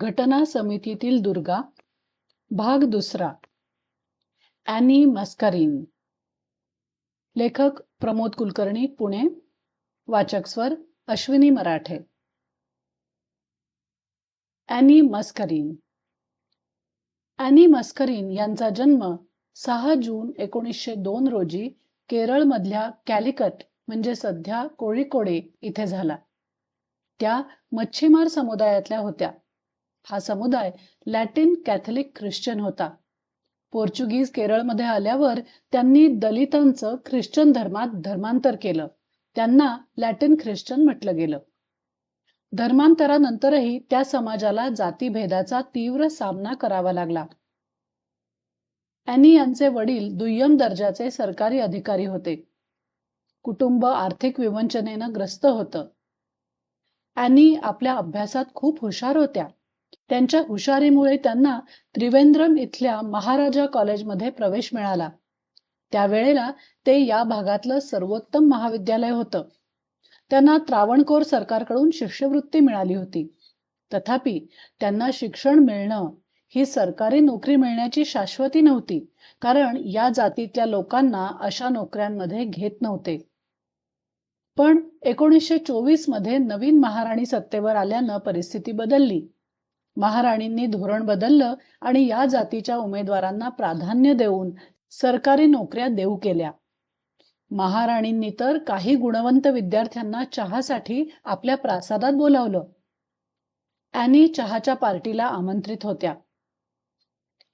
घटना समितीतील दुर्गा. भाग दुसरा. ॲनी मस्करीन. लेखक प्रमोद कुलकर्णी पुणे. वाचक स्वर अश्विनी मराठे. ॲनी मस्करीन. ॲनी मस्करीन यांचा जन्म सहा जून एकोणीसशे दोन रोजी केरळमधल्या कॅलिकट म्हणजे सध्या कोळीकोडे इथे झाला. त्या मच्छीमार समुदायातल्या होत्या. हा समुदाय लॅटिन कॅथलिक ख्रिश्चन होता. पोर्चुगीज केरळमध्ये आल्यावर त्यांनी दलितांचं ख्रिश्चन धर्मात धर्मांतर केलं. त्यांना लॅटिन ख्रिश्चन म्हटलं गेलं. धर्मांतरानंतरही त्या समाजाला जातीभेदाचा तीव्र सामना करावा लागला. अॅनी यांचे वडील दुय्यम दर्जाचे सरकारी अधिकारी होते. कुटुंब आर्थिक विवंचनेनं ग्रस्त होतं. अॅनी आपल्या अभ्यासात खूप हुशार होत्या. त्यांच्या हुशारीमुळे त्यांना त्रिवेंद्रम इथल्या महाराजा कॉलेजमध्ये प्रवेश मिळाला. त्यावेळेला ते या भागातलं सर्वोत्तम महाविद्यालय होतं. त्यांना त्रावणकोर सरकारकडून शिष्यवृत्ती मिळाली होती. तथापि त्यांना शिक्षण मिळणं ही सरकारी नोकरी मिळण्याची शाश्वती नव्हती कारण या जातीतल्या लोकांना अशा नोकऱ्यांमध्ये घेत नव्हते. पण एकोणीसशे चोवीसमध्ये नवीन महाराणी सत्तेवर आल्यानं परिस्थिती बदलली. महाराणींनी धोरण बदललं आणि या जातीच्या उमेदवारांना प्राधान्य देऊन सरकारी नोकऱ्या देऊ केल्या. महाराणींनी तर काही गुणवंत विद्यार्थ्यांना चहासाठी आपल्या प्रासादात बोलावलं. ॲनी चहाच्या पार्टीला आमंत्रित होत्या.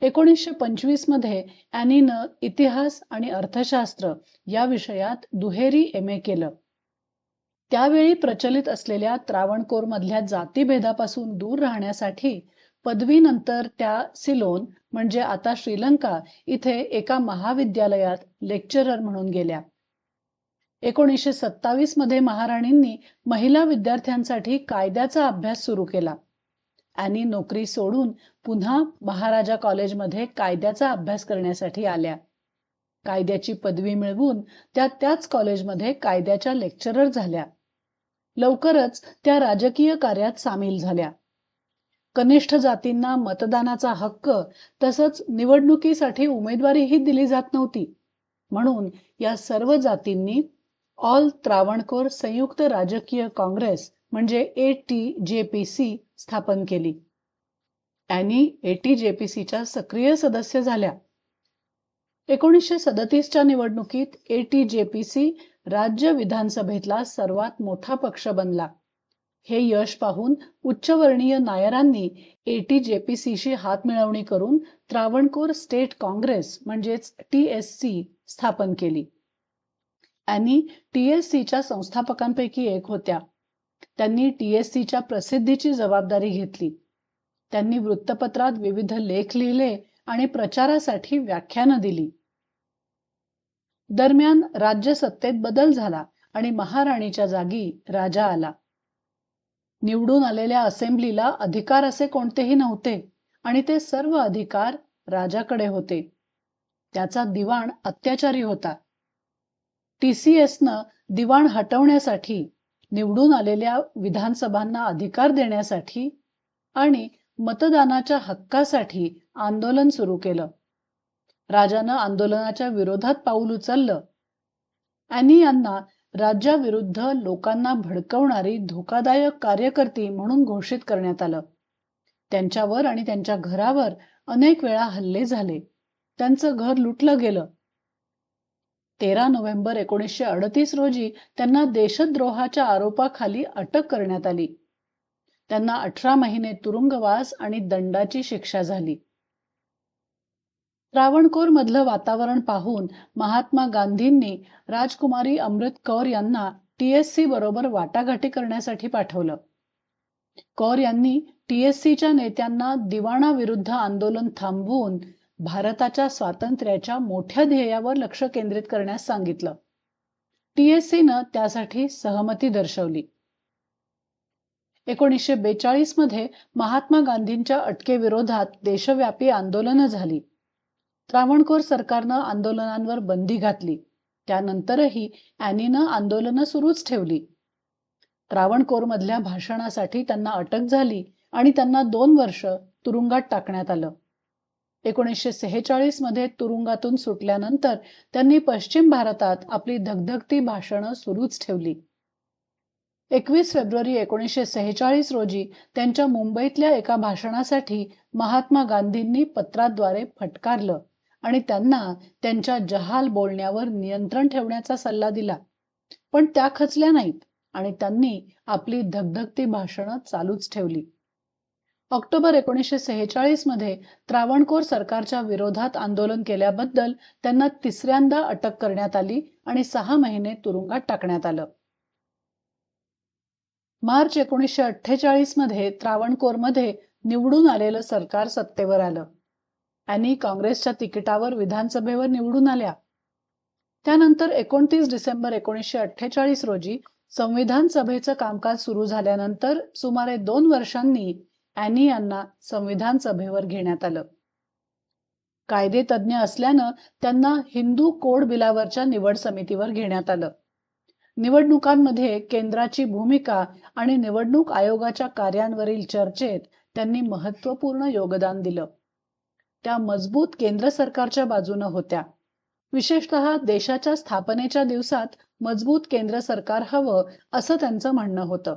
एकोणीसशे पंचवीसमध्ये ॲनीनं इतिहास आणि अर्थशास्त्र या विषयात दुहेरी एम ए केलं. त्यावेळी प्रचलित असलेल्या त्रावणकोरमधल्या जातीभेदापासून दूर राहण्यासाठी पदवीनंतर त्या सिलोन म्हणजे आता श्रीलंका इथे एका महाविद्यालयात लेक्चरर म्हणून गेल्या. एकोणीसशे सत्तावीसमध्ये महाराणींनी महिला विद्यार्थ्यांसाठी कायद्याचा अभ्यास सुरू केला. आणि नोकरी सोडून पुन्हा महाराजा कॉलेजमध्ये कायद्याचा अभ्यास करण्यासाठी आल्या. कायद्याची पदवी मिळवून त्या त्याच कॉलेजमध्ये कायद्याच्या लेक्चरर झाल्या. लवकरच त्या राजकीय कार्यात सामील झाल्या. कनिष्ठ जातींना मतदानाचा हक्क तसंच निवडणुकीसाठी उमेदवारीही दिली जात नव्हती. म्हणून या सर्व जातींनी ऑल त्रावणकोर संयुक्त राजकीय काँग्रेस म्हणजे A T J P C स्थापन केली. Annie A T J P सीच्या सक्रिय सदस्य झाल्या. एकोणीसशे सदतीसच्या निवडणुकीत A T J P C राज्य विधानसभेतला सर्वात मोठा पक्ष बनला. हे यश पाहून उच्चवर्णीय नायरांनी एटीजेपीसीशी हात मिळवणी करून त्रावणकोर स्टेट काँग्रेस म्हणजेच टी एस सी स्थापन केली. आणि टी एस सीच्या संस्थापकांपैकी एक होत्या. त्यांनी टी एस सीच्या प्रसिद्धीची जबाबदारी घेतली. त्यांनी वृत्तपत्रात विविध लेख लिहिले आणि प्रचारासाठी व्याख्यानं दिली. दरम्यान राज्य सत्तेत बदल झाला आणि महाराणीच्या जागी राजा आला. निवडून आलेल्या असेंब्लीला अधिकार असे कोणतेही नव्हते आणि ते सर्व अधिकार राजाकडे होते. त्याचा दिवाण अत्याचारी होता. टी सी एसनं दिवाण हटवण्यासाठी निवडून आलेल्या विधानसभांना अधिकार देण्यासाठी आणि मतदानाच्या हक्कासाठी आंदोलन सुरू केलं. राजानं आंदोलनाच्या विरोधात पाऊल उचललं. अॅनी यांना राज्याविरुद्ध लोकांना भडकवणारी धोकादायक कार्यकर्ती म्हणून घोषित करण्यात आलं. त्यांच्यावर आणि त्यांच्या घरावर अनेक वेळा हल्ले झाले. त्यांचं घर लुटलं गेलं. तेरा नोव्हेंबर एकोणीसशे अडतीस रोजी त्यांना देशद्रोहाच्या आरोपाखाली अटक करण्यात आली. त्यांना अठरा महिने तुरुंगवास आणि दंडाची शिक्षा झाली. त्रावणकोर मधलं वातावरण पाहून महात्मा गांधींनी राजकुमारी अमृत कौर यांना टीएससी बरोबर वाटाघाटी करण्यासाठी पाठवलं. कौर यांनी टीएससीच्या नेत्यांना दिवाणाविरुद्ध आंदोलन थांबवून भारताच्या स्वातंत्र्याच्या मोठ्या ध्येयावर लक्ष केंद्रित करण्यास सांगितलं. टीएससीनं त्यासाठी सहमती दर्शवली. एकोणीसशे बेचाळीसमध्ये महात्मा गांधींच्या अटकेविरोधात देशव्यापी आंदोलनं झाली. त्रावणकोर सरकारनं आंदोलनांवर बंदी घातली. त्यानंतरही अॅनीनं आंदोलनं सुरूच ठेवली. त्रावणकोरमधल्या भाषणासाठी त्यांना अटक झाली आणि त्यांना दोन वर्ष तुरुंगात टाकण्यात आलं. एकोणीसशे सेहेचाळीसमध्ये तुरुंगातून सुटल्यानंतर त्यांनी पश्चिम भारतात आपली धगधगती भाषणं सुरूच ठेवली. एकवीस फेब्रुवारी एकोणीसशे सेहेचाळीस रोजी त्यांच्या मुंबईतल्या एका भाषणासाठी महात्मा गांधींनी पत्राद्वारे फटकारलं. आणि त्यांना त्यांच्या जहाल बोलण्यावर नियंत्रण ठेवण्याचा सल्ला दिला. पण त्या खचल्या नाहीत आणि त्यांनी आपली धगधगती भाषणं चालूच ठेवली. ऑक्टोबर एकोणीसशे सेहेचाळीसमध्ये त्रावणकोर सरकारच्या विरोधात आंदोलन केल्याबद्दल त्यांना तिसऱ्यांदा अटक करण्यात आली आणि सहा महिने तुरुंगात टाकण्यात आलं. मार्च एकोणीसशे अठ्ठेचाळीसमध्ये त्रावणकोरमध्ये निवडून आलेलं सरकार सत्तेवर आलं. आणि काँग्रेसच्या तिकिटावर विधानसभेवर निवडून आल्या. त्यानंतर एकोणतीस डिसेंबर एकोणीसशे अठ्ठेचाळीस रोजी संविधान सभेचं कामकाज सुरू झाल्यानंतर सुमारे दोन वर्षांनी अॅनी यांना संविधान सभेवर घेण्यात आलं. कायदे तज्ज्ञ असल्यानं त्यांना हिंदू कोड बिलावरच्या निवड समितीवर घेण्यात आलं. निवडणुकांमध्ये केंद्राची भूमिका आणि निवडणूक आयोगाच्या कार्यांवरील चर्चेत त्यांनी महत्त्वपूर्ण योगदान दिलं. त्या मजबूत केंद्र सरकारच्या बाजूनं होत्या. विशेषतः देशाच्या स्थापनेच्या दिवसात मजबूत केंद्र सरकार हवं असं त्यांचं म्हणणं होतं.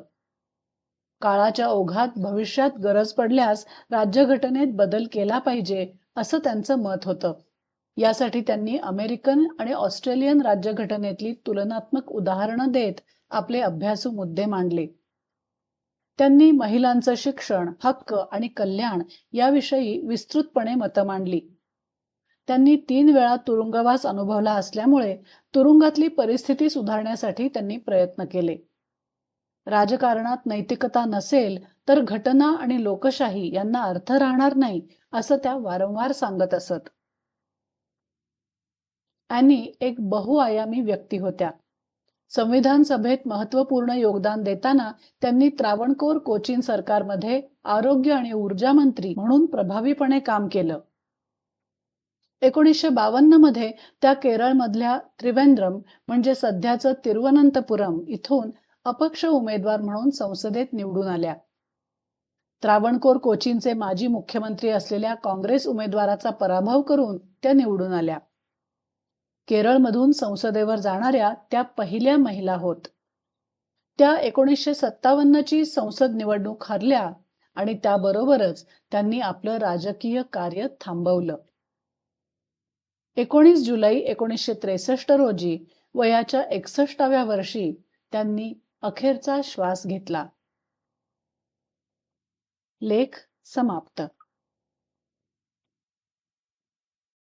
काळाच्या ओघात भविष्यात गरज पडल्यास राज्यघटनेत बदल केला पाहिजे असं त्यांचं मत होतं. यासाठी त्यांनी अमेरिकन आणि ऑस्ट्रेलियन राज्यघटनेतली तुलनात्मक उदाहरणं देत आपले अभ्यासू मुद्दे मांडले. त्यांनी महिलांचं शिक्षण हक्क आणि कल्याण याविषयी विस्तृतपणे मतं मांडली. त्यांनी तीन वेळा तुरुंगवास अनुभवला असल्यामुळे तुरुंगातली परिस्थिती सुधारण्यासाठी त्यांनी प्रयत्न केले. राजकारणात नैतिकता नसेल तर घटना आणि लोकशाही यांना अर्थ राहणार नाही असं त्या वारंवार सांगत असत. अॅनी एक बहुआयामी व्यक्ती होत्या. संविधान सभेत महत्त्वपूर्ण योगदान देताना त्यांनी त्रावणकोर कोचीन सरकारमध्ये आरोग्य आणि ऊर्जा मंत्री म्हणून प्रभावीपणे काम केलं. एकोणीसशे बावन्नमध्ये त्या केरळमधल्या त्रिवेंद्रम म्हणजे सध्याचं तिरुवनंतपुरम इथून अपक्ष उमेदवार म्हणून संसदेत निवडून आल्या. त्रावणकोर कोचीनचे माजी मुख्यमंत्री असलेल्या काँग्रेस उमेदवाराचा पराभव करून त्या निवडून आल्या. केरळमधून संसदेवर जाणाऱ्या त्या पहिल्या महिला होत. त्या एकोणीसशे सत्तावन्नची संसद निवडणूक हरल्या आणि त्याबरोबरच त्यांनी आपलं राजकीय कार्य थांबवलं. एकोणीस जुलै एकोणीसशे त्रेसष्ट रोजी वयाच्या एकसष्टाव्या वर्षी त्यांनी अखेरचा श्वास घेतला. लेख समाप्त.